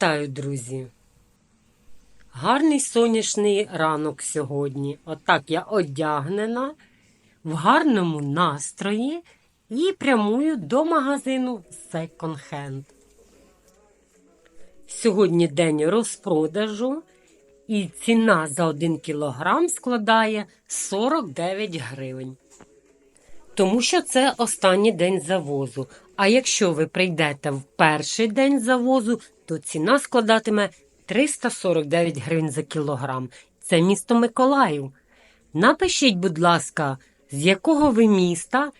Вітаю, друзі! Гарний сонячний ранок сьогодні. Отак я одягнена в гарному настрої і прямую до магазину Second Hand. Сьогодні день розпродажу, і ціна за 1 кілограм складає 49 гривень. Тому що це останній день завозу. А якщо ви прийдете в перший день завозу, то ціна складатиме 349 гривень за кілограм. Це місто Миколаїв. Напишіть, будь ласка, з якого ви міста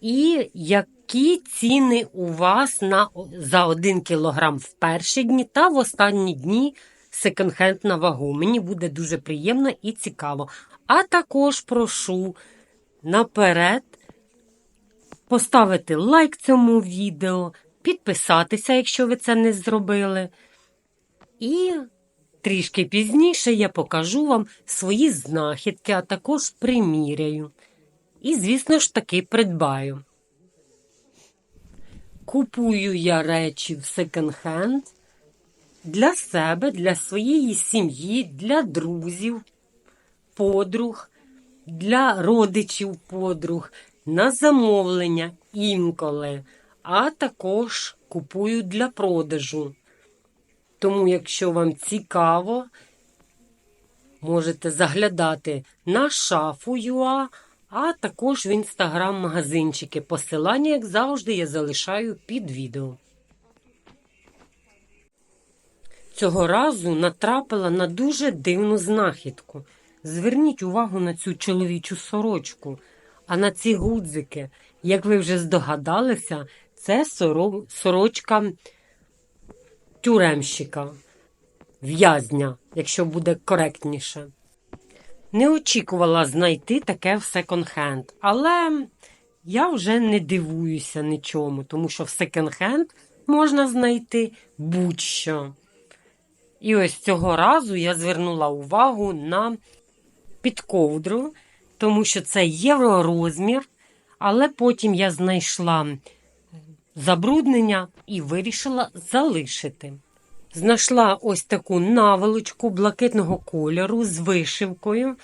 і які ціни у вас на, за 1 кілограм в перші дні та в останні дні секонд-хенд на вагу. Мені буде дуже приємно і цікаво. А також прошу наперед поставити лайк цьому відео, підписатися, якщо ви це не зробили. І трішки пізніше я покажу вам свої знахідки, а також приміряю. І, звісно ж, таки придбаю. Купую я речі в секонд-хенд для себе, для своєї сім'ї, для друзів, подруг, для родичів подруг, на замовлення інколи, а також купую для продажу. Тому, якщо вам цікаво, можете заглядати на шафу ЮА, а також в інстаграм-магазинчики. Посилання, як завжди, я залишаю під відео. Цього разу натрапила на дуже дивну знахідку. Зверніть увагу на цю чоловічу сорочку. А на ці гудзики, як ви вже здогадалися, це сорочка тюремщика, в'язня, якщо буде коректніше. Не очікувала знайти таке в секонд-хенд, але я вже не дивуюся нічому, тому що в секонд-хенд можна знайти будь-що. І ось цього разу я звернула увагу на підковдру, тому що це євророзмір, але потім я знайшла забруднення і вирішила залишити. Знайшла ось таку наволочку блакитного кольору з вишивкою.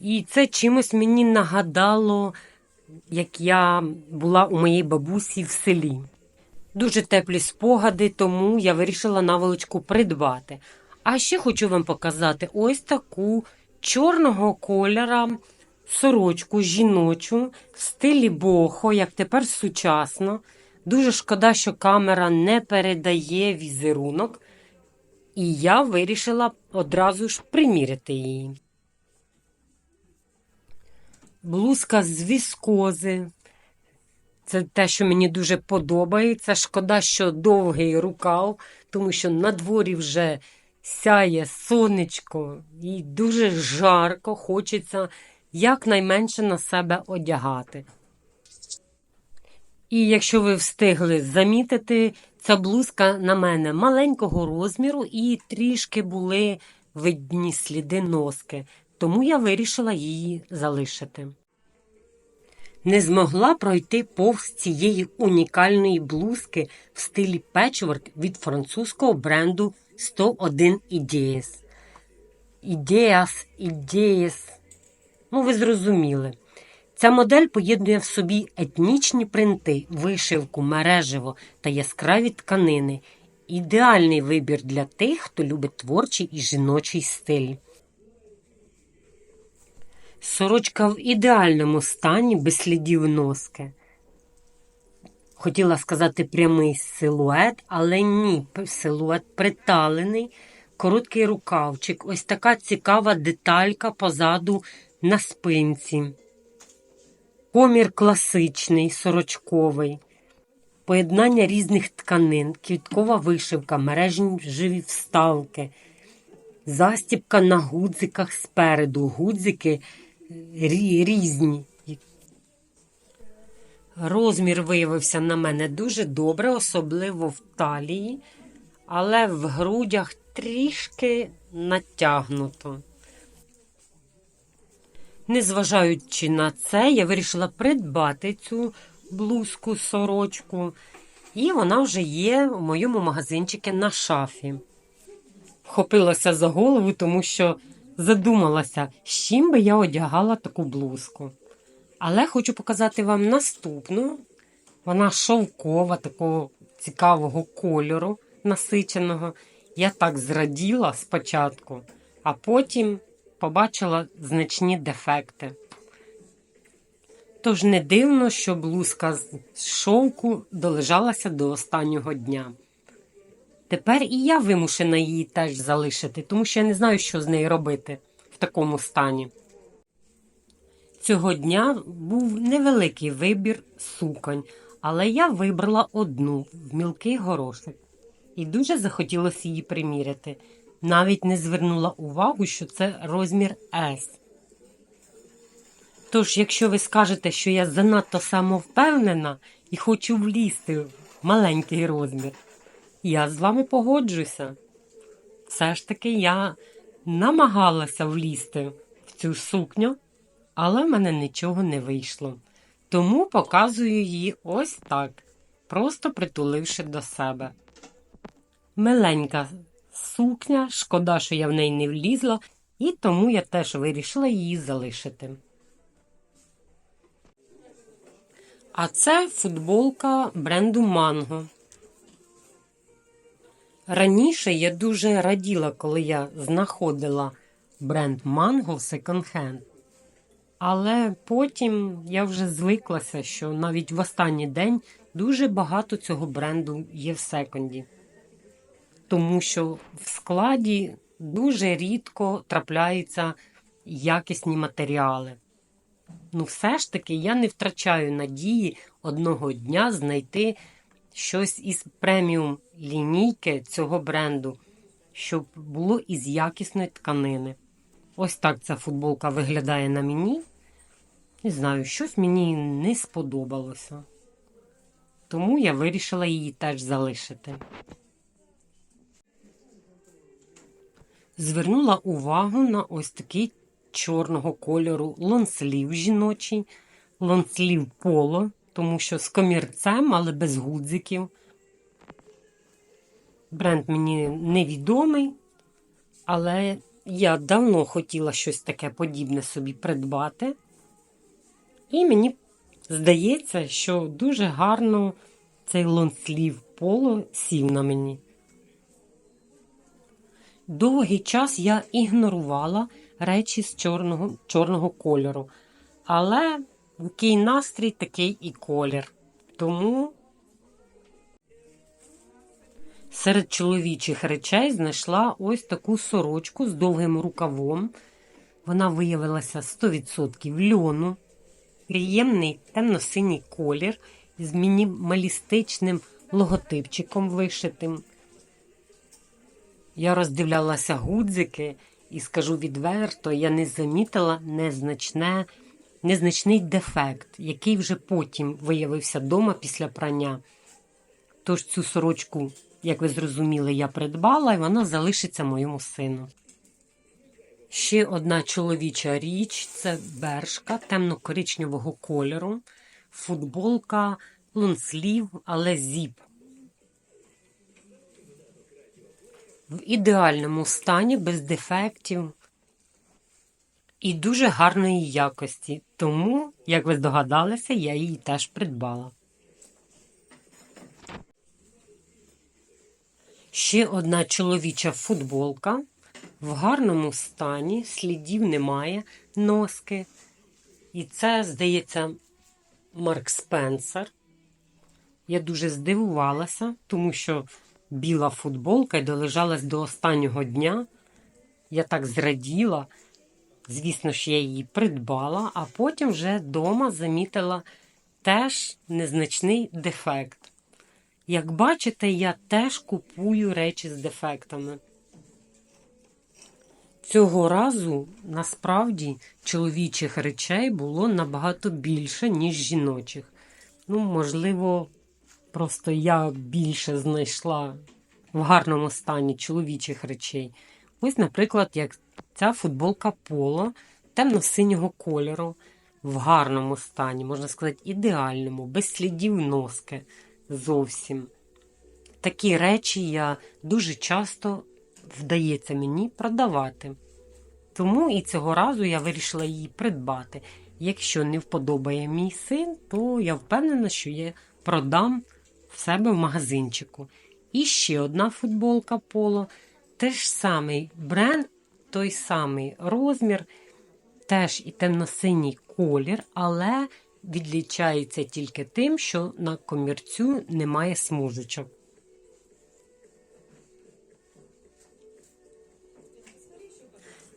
І це чимось мені нагадало, як я була у моїй бабусі в селі. Дуже теплі спогади, тому я вирішила наволочку придбати. А ще хочу вам показати ось таку чорного кольора сорочку жіночу в стилі бохо, як тепер сучасно. Дуже шкода, що камера не передає візерунок, і я вирішила одразу ж приміряти її. Блузка з віскози. Це те, що мені дуже подобається. Шкода, що довгий рукав, тому що на дворі вже сяє сонечко і дуже жарко, хочеться якнайменше на себе одягати. І якщо ви встигли замітити, ця блузка на мене маленького розміру і трішки були видні сліди носки, тому я вирішила її залишити. Не змогла пройти повз цієї унікальної блузки в стилі печворк від французького бренду 101 Ideas. Ideas, Ideas. Ну, ви зрозуміли. Ця модель поєднує в собі етнічні принти, вишивку, мереживо та яскраві тканини. Ідеальний вибір для тих, хто любить творчий і жіночий стиль. Сорочка в ідеальному стані без слідів носки. Хотіла сказати прямий силует, але ні, силует приталений, короткий рукавчик, ось така цікава деталька позаду на спинці. Комір класичний, сорочковий, поєднання різних тканин, квіткова вишивка, мережні вставки, застібка на гудзиках спереду, гудзики різні. Розмір виявився на мене дуже добре, особливо в талії, але в грудях трішки натягнуто. Незважаючи на це, я вирішила придбати цю блузку сорочку. І вона вже є у моєму магазинчику на шафі. Вхопилася за голову, тому що задумалася, з чим би я одягала таку блузку. Але хочу показати вам наступну. Вона шовкова, такого цікавого кольору насиченого. Я так зраділа спочатку, а потім побачила значні дефекти. Тож не дивно, що блузка з шовку долежалася до останнього дня. Тепер і я вимушена її теж залишити, тому що я не знаю, що з нею робити в такому стані. Цього дня був невеликий вибір суконь, але я вибрала одну в мілкий горошок і дуже захотілося її приміряти. Навіть не звернула увагу, що це розмір S. Тож, якщо ви скажете, що я занадто самовпевнена і хочу влізти в маленький розмір, я з вами погоджуся. Все ж таки я намагалася влізти в цю сукню, але в мене нічого не вийшло. Тому показую її ось так, просто притуливши до себе. Миленька сукня, шкода, що я в неї не влізла, і тому я теж вирішила її залишити. А це футболка бренду Mango. Раніше я дуже раділа, коли я знаходила бренд Mango в секонд-хенд. Але потім я вже звиклася, що навіть в останній день дуже багато цього бренду є в секонді. Тому що в складі дуже рідко трапляються якісні матеріали. Ну, все ж таки, я не втрачаю надії одного дня знайти щось із преміум лінійки цього бренду, щоб було із якісної тканини. Ось так ця футболка виглядає на мені. Не знаю, щось мені не сподобалося. Тому я вирішила її теж залишити. Звернула увагу на ось такий чорного кольору лонслів жіночий, лонслів поло, тому що з комірцем, але без гудзиків. Бренд мені невідомий, але я давно хотіла щось таке подібне собі придбати. І мені здається, що дуже гарно цей лонслів поло сів на мені. Довгий час я ігнорувала речі з чорного чорного кольору. Але який настрій, такий і колір. Тому серед чоловічих речей знайшла ось таку сорочку з довгим рукавом. Вона виявилася 100% льону, приємний темно-синій колір з мінімалістичним логотипчиком вишитим. Я роздивлялася гудзики і скажу відверто, я не замітила незначне, незначний дефект, який вже потім виявився вдома після прання. Тож цю сорочку, як ви зрозуміли, я придбала і вона залишиться моєму сину. Ще одна чоловіча річ це бершка темно-коричневого кольору, футболка, лонслів, але зіп. В ідеальному стані, без дефектів і дуже гарної якості. Тому, як ви здогадалися, я її теж придбала. Ще одна чоловіча футболка. В гарному стані, слідів немає, носки. І це, здається, Марк Спенсер. Я дуже здивувалася, тому що біла футболка і долежалась до останнього дня. Я так зраділа. Звісно ж, я її придбала, а потім вже вдома замітила теж незначний дефект. Як бачите, я теж купую речі з дефектами. Цього разу насправді чоловічих речей було набагато більше, ніж жіночих. Ну, можливо, Просто я більше знайшла в гарному стані чоловічих речей. Ось, наприклад, як ця футболка поло темно-синього кольору в гарному стані, можна сказати, ідеальному, без слідів носки. зовсім. Такі речі я дуже часто вдається мені продавати. Тому і цього разу я вирішила її придбати. Якщо не вподобає мій син, то я впевнена, що я продам в себе в магазинчику. І ще одна футболка поло, теж самий бренд, той самий розмір, теж і темно-синій колір, але відлічається тільки тим, що на комірцю немає смужечок.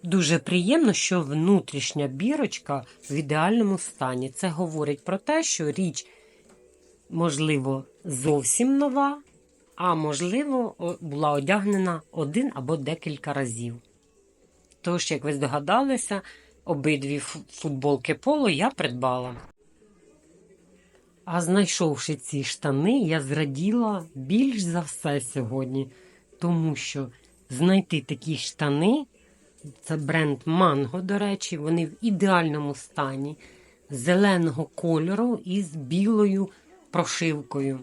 Дуже приємно, що внутрішня бірочка в ідеальному стані. Це говорить про те, що річ, можливо, зовсім нова, а можливо, була одягнена один або декілька разів. Тож, як ви здогадалися, обидві футболки поло я придбала. А знайшовши ці штани, я зраділа більш за все сьогодні, тому що знайти такі штани це бренд Манго, до речі, вони в ідеальному стані, зеленого кольору із білою прошивкою.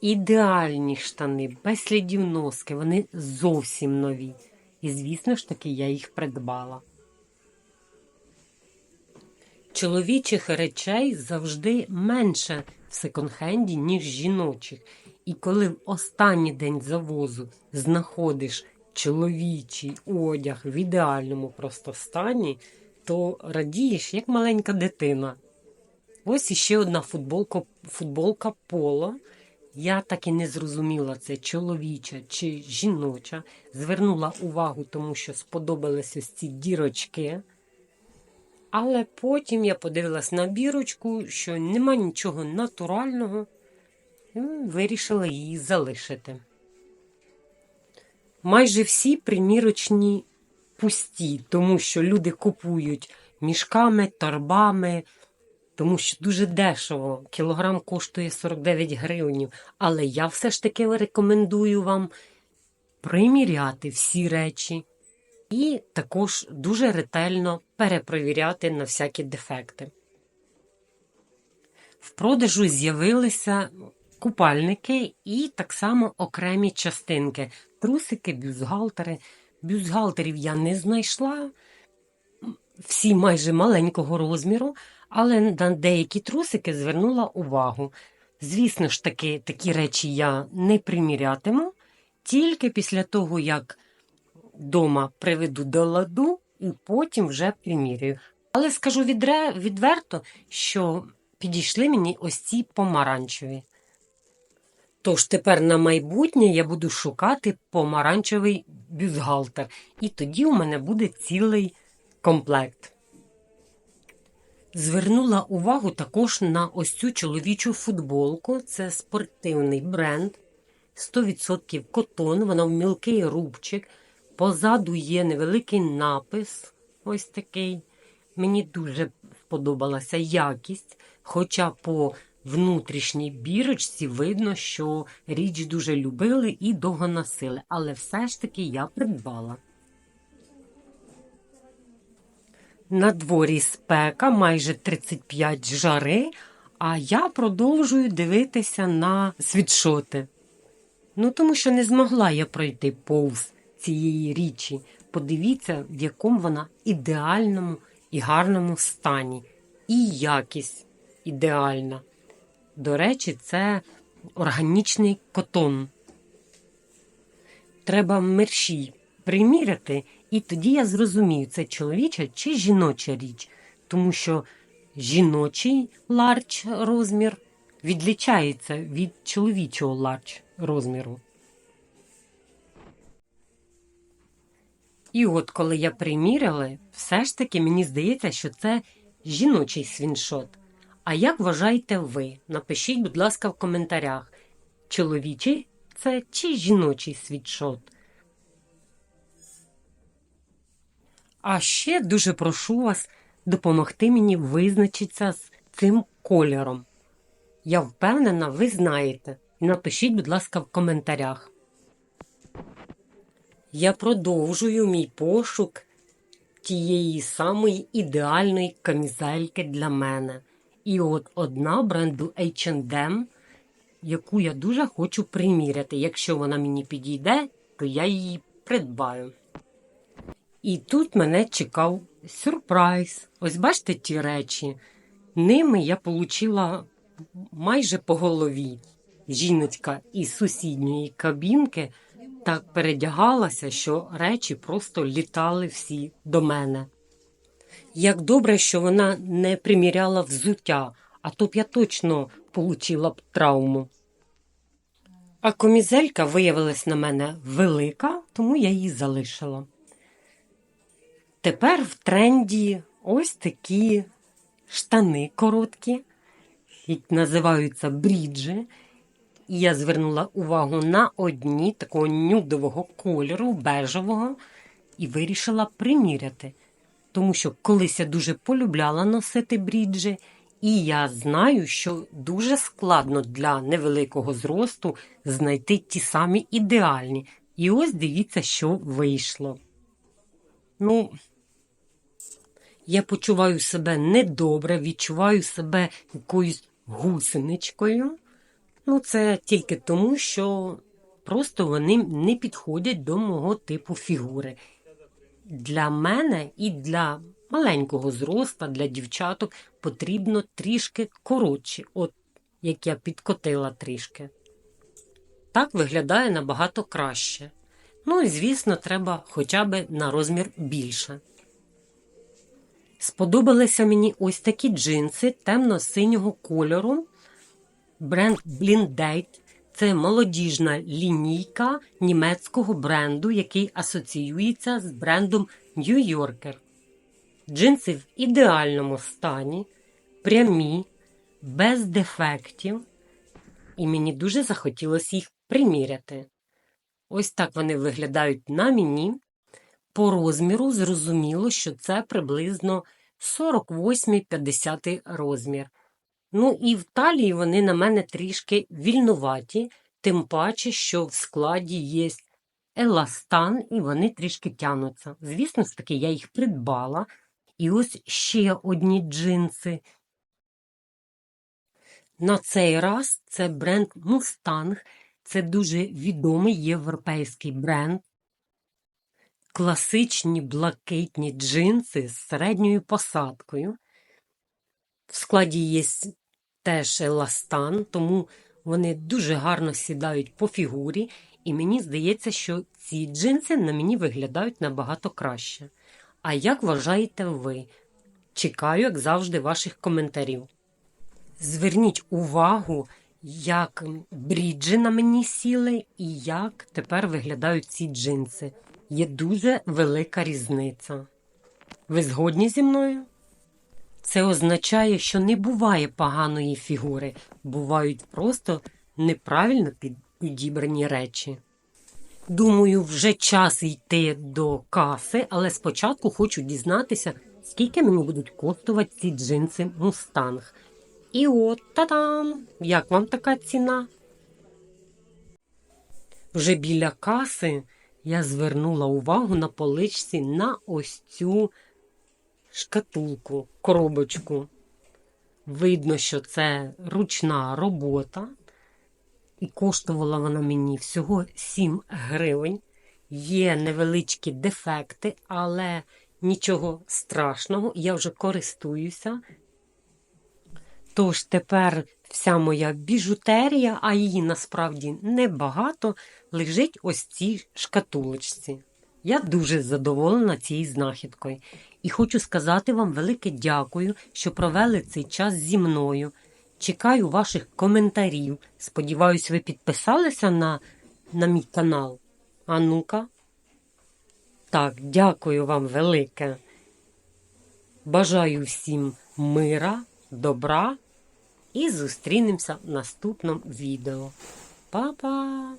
Ідеальні штани, без слідів носки, вони зовсім нові. І, звісно ж таки, я їх придбала. Чоловічих речей завжди менше в секонд-хенді, ніж жіночих. І коли в останній день завозу знаходиш чоловічий одяг в ідеальному просто стані, то радієш, як маленька дитина. Ось іще одна футболка, футболка поло. Я так і не зрозуміла, це чоловіча чи жіноча. Звернула увагу, тому що сподобались ось ці дірочки. Але потім я подивилась на бірочку, що нема нічого натурального, і вирішила її залишити. Майже всі примірочні пусті, тому що люди купують мішками, торбами, тому що дуже дешево. Кілограм коштує 49 гривень. Але я все ж таки рекомендую вам приміряти всі речі і також дуже ретельно перепровіряти на всякі дефекти. В продажу з'явилися купальники і так само окремі частинки. Трусики, бюстгальтери. Бюстгальтерів я не знайшла. Всі майже маленького розміру, але на деякі трусики звернула увагу. Звісно ж таки, такі речі я не примірятиму, тільки після того, як вдома приведу до ладу і потім вже примірюю. Але скажу відре, відверто, що підійшли мені ось ці помаранчеві. Тож тепер на майбутнє я буду шукати помаранчевий бюстгальтер, і тоді у мене буде цілий комплект. Звернула увагу також на ось цю чоловічу футболку. Це спортивний бренд. 100% котон, вона в мілкий рубчик. Позаду є невеликий напис. Ось такий. Мені дуже сподобалася якість. Хоча по внутрішній бірочці видно, що річ дуже любили і довго носили. Але все ж таки я придбала. На дворі спека майже 35 жари, а я продовжую дивитися на світшоти. Ну, тому що не змогла я пройти повз цієї річі. Подивіться, в якому вона ідеальному і гарному стані. І якість ідеальна. До речі, це органічний котон. Треба мерщій приміряти, і тоді я зрозумію, це чоловіча чи жіноча річ, тому що жіночий ларч розмір відлічається від чоловічого ларч розміру. І от коли я приміряла, все ж таки мені здається, що це жіночий свіншот. А як вважаєте ви? Напишіть, будь ласка, в коментарях, чоловічий це чи жіночий світшот? А ще дуже прошу вас допомогти мені визначитися з цим кольором. Я впевнена, ви знаєте. Напишіть, будь ласка, в коментарях. Я продовжую мій пошук тієї самої ідеальної камізельки для мене. І от одна бренду H&M яку я дуже хочу приміряти. Якщо вона мені підійде, то я її придбаю. І тут мене чекав сюрприз. Ось бачите ті речі. Ними я отримала майже по голові. Жіночка із сусідньої кабінки так передягалася, що речі просто літали всі до мене. Як добре, що вона не приміряла взуття, а то б я точно получила б травму. А комізелька виявилась на мене велика, тому я її залишила. Тепер в тренді ось такі штани короткі, які називаються бріджі. І я звернула увагу на одні такого нюдового кольору, бежевого, і вирішила приміряти. Тому що колись я дуже полюбляла носити бріджі, і я знаю, що дуже складно для невеликого зросту знайти ті самі ідеальні. І ось дивіться, що вийшло. Ну, я почуваю себе недобре, відчуваю себе якоюсь гусеничкою. Ну, це тільки тому, що просто вони не підходять до мого типу фігури. Для мене і для маленького зроста, для дівчаток потрібно трішки коротші, от як я підкотила трішки. Так виглядає набагато краще. Ну і, звісно, треба хоча б на розмір більше. Сподобалися мені ось такі джинси темно-синього кольору. Бренд Blindate – це молодіжна лінійка німецького бренду, який асоціюється з брендом New Yorker. Джинси в ідеальному стані, прямі, без дефектів, і мені дуже захотілося їх приміряти. Ось так вони виглядають на мені. По розміру зрозуміло, що це приблизно 48-50 розмір. Ну і в талії вони на мене трішки вільнуваті, тим паче, що в складі є еластан, і вони трішки тянуться. Звісно ж таки, я їх придбала. І ось ще одні джинси. На цей раз це бренд Mustang. Це дуже відомий європейський бренд. Класичні блакитні джинси з середньою посадкою. В складі є теж еластан, тому вони дуже гарно сідають по фігурі, і мені здається, що ці джинси на мені виглядають набагато краще. А як вважаєте ви? Чекаю, як завжди, ваших коментарів. Зверніть увагу, як бріджі на мені сіли і як тепер виглядають ці джинси. Є дуже велика різниця. Ви згодні зі мною? Це означає, що не буває поганої фігури, бувають просто неправильно підібрані речі. Думаю, вже час йти до каси, але спочатку хочу дізнатися, скільки мені будуть коштувати ці джинси Мустанг. І от та-дам! Як вам така ціна? Вже біля каси я звернула увагу на поличці на ось цю шкатулку, коробочку. Видно, що це ручна робота. І коштувала вона мені всього 7 гривень. Є невеличкі дефекти, але нічого страшного, я вже користуюся. Тож тепер вся моя біжутерія, а її насправді небагато, лежить ось цій шкатулочці. Я дуже задоволена цією знахідкою. І хочу сказати вам велике дякую, що провели цей час зі мною. Чекаю ваших коментарів. Сподіваюсь, ви підписалися на, на мій канал. А ну-ка. Так, дякую вам велике. Бажаю всім мира, добра і зустрінемося в наступному відео. Па-па!